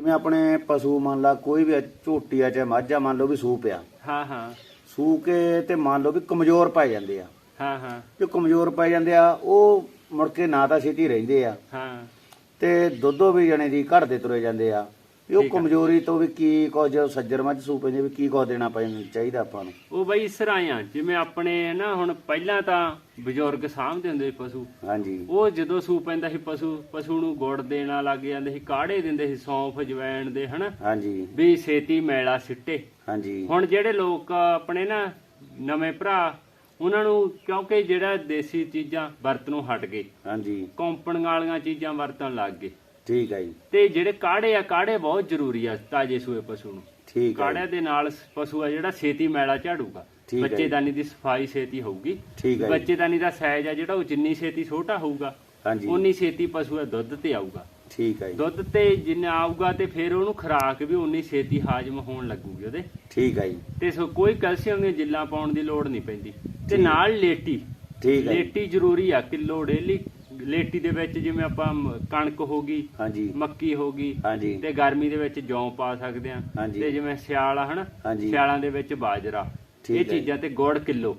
ਜਿਵੇਂ ਆਪਣੇ ਪਸ਼ੂ ਮੰਨ ਲਾ ਕੋਈ ਵੀ ਝੋਟੀ ਆ ਚਾਹੇ ਮੱਝ ਆ ਮੰਨ ਲਓ ਵੀ ਸੂਪ ਆ ਹਾਂ ਹਾਂ। ਸੂ ਕੇ ਤੇ ਮੰਨ ਲਓ ਵੀ ਕਮਜ਼ੋਰ ਪੈ ਜਾਂਦੇ ਆ। ਹਾਂ ਹਾਂ। ਜੋ ਕਮਜ਼ੋਰ ਪੈ ਜਾਂਦੇ ਆ ਉਹ ਮੁੜ ਕੇ ਨਾ ਤਾਂ ਛੇਤੀ ਰਹਿੰਦੇ ਆ। ਹਾਂ। ਤੇ ਦੁੱਧੋ ਵੀ ਜਣੇ ਦੀ ਘਟਦੇ ਤੁਰੇ ਜਾਂਦੇ ਆ। ਵੀ ਉਹ। ਕਮਜ਼ੋਰੀ ਤੋਂ ਵੀ ਕੀ ਕੁਝ ਸੱਜਰ ਮੱਝ ਸੂ ਪੈਂਦੇ ਵੀ ਕੀ ਕੁਝ ਦੇਣਾ ਪੈਣਾ ਚਾਹੀਦਾ ਆਪਾਂ ਨੂੰ? ਉਹ ਬਈ ਸਰਾਇਆ ਜਿਵੇਂ ਆਪਣੇ ਨਾ ਹੁਣ ਪਹਿਲਾਂ ਤਾਂ ਬਜ਼ੁਰਗ ਸਾਂਭਦੇ ਹੁੰਦੇ ਸੀ ਪਸ਼ੂ। ਹਾਂਜੀ। ਉਹ ਜਦੋਂ ਸੂ ਪੈਂਦਾ ਸੀ ਪਸ਼ੂ ਪਸ਼ੂ ਨੂੰ ਗੁੜ ਦੇਣਾ ਲੱਗ ਜਾਂਦੇ ਸੀ ਕਾੜੇ ਦਿੰਦੇ ਸੀ ਸੌਂਫ ਜਵੈਣ ਦੇ ਹਨਾ? ਹਾਂਜੀ। ਵੀ ਛੇਤੀ ਮੈਲਾ ਸਿੱਟੇ। ਹਾਂਜੀ। ਹੁਣ ਜਿਹੜੇ ਲੋਕ ਆਪਣੇ ਨਾ ਨਵੇਂ ਭਰਾ ਉਹਨਾਂ ਨੂੰ ਕਿਉਂਕਿ ਜਿਹੜਾ ਦੇਸੀ ਚੀਜ਼ਾਂ ਵਰਤਨੋਂ ਹਟ ਗਏ। ਹਾਂਜੀ। ਕੰਪਨੀਆਂ ਵਾਲੀਆਂ ਚੀਜ਼ਾਂ ਵਰਤਣ ਲੱਗ ਗਏ। ਠੀਕ ਹੈ ਜੀ। ਤੇ ਜਿਹੜੇ ਕਾੜੇ ਆ ਕਾੜੇ ਬਹੁਤ ਜ਼ਰੂਰੀ ਆ ਤਾਜੇ ਸੂਏ ਪਸ਼ੂ ਨੂੰ। ਠੀਕ ਹੈ ਕਾੜਿਆਂ ਦੇ ਨਾਲ ਪਸ਼ੂ ਆ ਜਿਹੜਾ ਛੇਤੀ ਮੈਲਾ ਝਾੜੂਗਾ। ਬੱਚੇਦਾਨੀ ਦੀ ਸਫ਼ਾਈ ਛੇਤੀ ਹੋਊਗੀ। ਠੀਕ ਹੈ। ਬੱਚੇਦਾਨੀ ਦਾ ਸਾਈਜ਼ ਆ ਜਿਹੜਾ ਉਹ ਜਿੰਨੀ ਛੇਤੀ ਛੋਟਾ ਹੋਊਗਾ ਹਾਂਜੀ। ਉਨੀ ਛੇਤੀ ਪਸ਼ੂ ਦਾ ਦੁੱਧ ਤੇ ਆਊਗਾ। ਠੀਕ ਹੈ ਦੁੱਧ ਤੇ ਜਿੰਨਾ ਆਊਗਾ ਤੇ ਫਿਰ ਉਹਨੂੰ ਖੁਰਾਕ ਵੀ ਉਨੀ ਛੇਤੀ ਹਾਜ਼ਮ ਹੋਣ ਲੱਗੂਗੀ ਉਹਦੇ। ਠੀਕ ਹੈ ਜੀ। ਤੇ ਸੋ ਕੋਈ ਕੈਲਸ਼ੀਅਮ ਦੀਆਂ ਜਿੱਲਾਂ ਪਾਉਣ ਦੀ ਲੋੜ ਨਹੀਂ ਪੈਂਦੀ। ਤੇ। ਨਾਲ ਲੇਟੀ। ਠੀਕ ਹੈ। ਲੇਟੀ ਜ਼ਰੂਰੀ ਆ ਕਿਲੋ ਡੇਲੀ। ਲੇਟੀ ਦੇ ਵਿੱਚ ਜਿਵੇਂ ਆਪਾਂ ਮ- ਕਣਕ ਹੋ ਗਈ ਹਾਂਜੀ ਮੱਕੀ ਹੋ ਗਈ ਹਾਂਜੀ ਤੇ ਗਰਮੀ ਦੇ ਵਿੱਚ ਜੌਂ ਪਾ ਸਕਦੇ ਆ ਹਾਂਜੀ। ਤੇ ਜਿਵੇਂ ਸਿਆਲ ਆ ਹਨਾ ਹਾਂਜੀ। ਸਿਆਲਾਂ ਦੇ ਵਿੱਚ ਬਾਜਰਾ ਠੀਕ ਇਹ ਹੈ। ਚੀਜ਼ਾਂ ਤੇ ਗੁੜ ਕਿਲੋ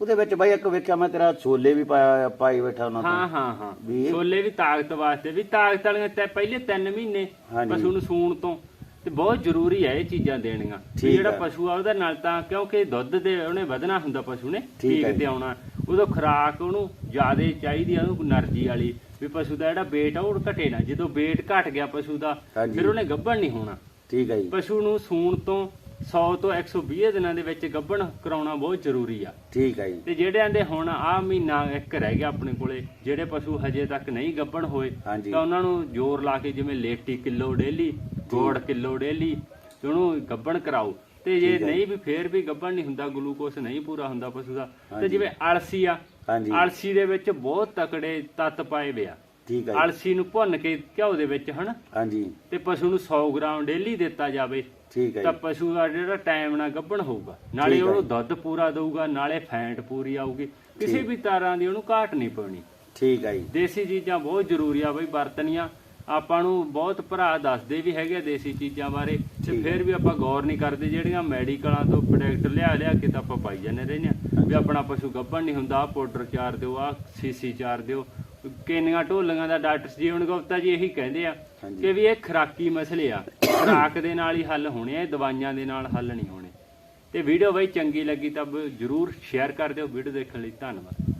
ਉਹਦੇ ਵਿੱਚ ਬਾਈ ਇੱਕ ਵੇਖਿਆ ਮੈਂ ਤੇਰਾ ਛੋਲੇ ਵੀ ਪਾਇਆ ਪਾਈ ਬੈਠਾ ਉਹਨਾਂ ਹਾਂ ਤੋਂ ਹਾਂ ਹਾਂ ਵੀ ਇਹ- ਛੋਲੇ ਵੀ ਤਾਕਤ ਵਾਸਤੇ ਵੀ ਤਾਕਤ ਵਾਲੀਆਂ ਤੇ ਪਹਿਲੇ 3 ਮਹੀਨੇ ਹਾਂਜੀ। ਪਸ਼ੂ ਨੂੰ ਸੂਣ ਤੋਂ ਤੇ ਬਹੁਤ ਜ਼ਰੂਰੀ ਹੈ ਇਹ ਚੀਜ਼ਾਂ ਦੇਣੀਆਂ ਵੀ ਠੀਕ ਜਿਹੜਾ ਹੈ। ਪਸ਼ੂ ਆ ਉਹਦੇ ਨਾਲ ਤਾਂ ਕਿਉਂਕਿ ਦੁੱਧ ਦੇ ਉਹਨੇ ਵਧਣਾ ਹੁੰਦਾ ਪਸ਼ੂ ਨੇ ਠੀਕ ਹੈ ਤੇ ਜੀ। ਆਉਣਾ ਉਦੋਂ ਖੁਰਾਕ ਉਹਨੂੰ ਜ਼ਿਆਦੇ ਚਾਹੀਦੀ ਆ ਉਹਨੂੰ એનર્ਜੀ ਵਾਲੀ। ਵੀ ਪਸ਼ੂ ਦਾ ਜਿਹੜਾ weight ਆ ਉਹ ਘਟੇ ਨਾ। ਜਦੋਂ weight ਘਟ ਗਿਆ ਪਸ਼ੂ ਦਾ ਫਿਰ ਉਹਨੇ ਗੱਭਣ ਨਹੀਂ ਹੋਣਾ। ਠੀਕ ਹੈ ਜੀ। ਪਸ਼ੂ ਨੂੰ ਸੂਣ ਤੋਂ 100 ਤੋਂ 120 ਦਿਨਾਂ ਦੇ ਵਿੱਚ ਗੱਭਣ ਕਰਾਉਣਾ ਬਹੁਤ ਜ਼ਰੂਰੀ ਆ। ਠੀਕ ਆ ਜੀ। ਤੇ ਜਿਹੜੇ ਦੇ ਹੁਣ ਆ ਮਹੀਨਾ ਇੱਕ ਰਹਿ ਗਿਆ ਆਪਣੇ ਕੋਲੇ ਜਿਹੜੇ ਪਸ਼ੂ ਹਜੇ ਤੱਕ ਨਹੀਂ ਗੱਭਣ ਹੋਏ ਤਾਂ ਉਹਨਾਂ ਨੂੰ ਜ਼ੋਰ ਲਾ ਕੇ ਜਿਵੇਂ ਲੇਟੀ ਕਿਲੋ ਡੇਲੀ ਗੋੜ ਕਿਲੋ ਡੇਲੀ ਤੇ ਉਹਨੂੰ ਗੱਭਣ ਕਰਾਓ। ਤੇ ਜੇ। ਨਹੀਂ ਵੀ ਫੇਰ ਵੀ ਗੱਭਣ ਨਹੀਂ ਹੁੰਦਾ ਗਲੂਕੋਸ ਨਹੀਂ ਪੂਰਾ ਹੁੰਦਾ ਪਸ਼ੂ ਦਾ ਤੇ। ਜਿਵੇਂ ਅਲਸੀ ਆ ਹਾਂਜੀ ਅਲਸੀ ਦੇ ਵਿੱਚ ਬਹੁਤ ਤਕੜੇ ਤੱਤ ਪਾਏ ਵੇ ਆ ਠੀਕ ਹੈ। ਅਲਸੀ ਨੂੰ ਭੁੰਨ ਕੇ ਘਿਓ ਦੇ ਵਿੱਚ ਹਨ ਹਾਂਜੀ ਤੇ ਪਸ਼ੂ ਨੂੰ 100 ਗ੍ਰਾਮ ਡੇਲੀ ਦਿੱਤਾ ਜਾਵੇ ਠੀਕ ਹੈ ਤਾਂ। ਪਸ਼ੂ ਦਾ ਜਿਹੜਾ ਟਾਈਮ ਨਾਲ ਗੱਭਣ ਹੋਊਗਾ ਨਾਲੇ ਉਹਨੂੰ। ਦੁੱਧ ਪੂਰਾ ਦਊਗਾ ਨਾਲੇ ਫੈਂਟ ਪੂਰੀ ਆਊਗੀ ਕਿਸੇ। ਵੀ ਤਰ੍ਹਾਂ ਦੀ ਉਹਨੂੰ ਘਾਟ ਨਹੀਂ ਪੈਣੀ ਠੀਕ ਹੈ ਜੀ ਦੇਸੀ ਚੀਜ਼ਾਂ ਬਹੁਤ ਜ਼ਰੂਰੀ ਆ ਬਈ ਵਰਤਣੀਆਂ ਆਪਾਂ ਨੂੰ ਬਹੁਤ ਭਰਾ ਦੱਸਦੇ ਵੀ ਹੈਗੇ ਦੇਸੀ ਚੀਜ਼ਾਂ ਬਾਰੇ ਤੇ। ਫਿਰ ਵੀ ਆਪਾਂ ਗੌਰ ਨਹੀਂ ਕਰਦੇ ਜਿਹੜੀਆਂ ਮੈਡੀਕਲਾਂ ਤੋਂ ਪ੍ਰੋਡਕਟ ਲਿਆ ਲਿਆ ਕੇ ਤਾਂ ਆਪਾਂ ਪਾਈ ਜਾਂਦੇ ਰਹਿੰਦੇ ਆ। ਵੀ ਆਪਣਾ ਪਸ਼ੂ ਗੱਭਣ ਨਹੀਂ ਹੁੰਦਾ ਪਾਊਡਰ ਚਾਰ ਦਿਓ ਆ ਸੀਸੀ ਚਾਰ ਦਿਓ। ਕਿੰਨੀਆਂ ਢੋਲੀਆਂ ਦਾ ਡਾਕਟਰ ਜੀਵਨ ਗੁਪਤਾ ਜੀ ਇਹੀ ਕਹਿੰਦੇ ਆ। ਕਿ ਵੀ ਇਹ ਖਰਾਕੀ ਮਸਲੇ ਆ। ਖੁਰਾਕ ਦੇ ਨਾਲ ਹੀ ਹੱਲ ਹੋਣੇ ਆ ਦਵਾਈਆਂ ਦੇ ਨਾਲ ਹੱਲ ਨਹੀਂ ਹੋਣੇ। ਤੇ ਵੀਡੀਓ ਬਈ ਚੰਗੀ ਲੱਗੀ ਤਾਂ ਜਰੂਰ ਸ਼ੇਅਰ ਕਰ ਦਿਓ ਵੀਡੀਓ ਦੇਖਣ ਲਈ ਧੰਨਵਾਦ।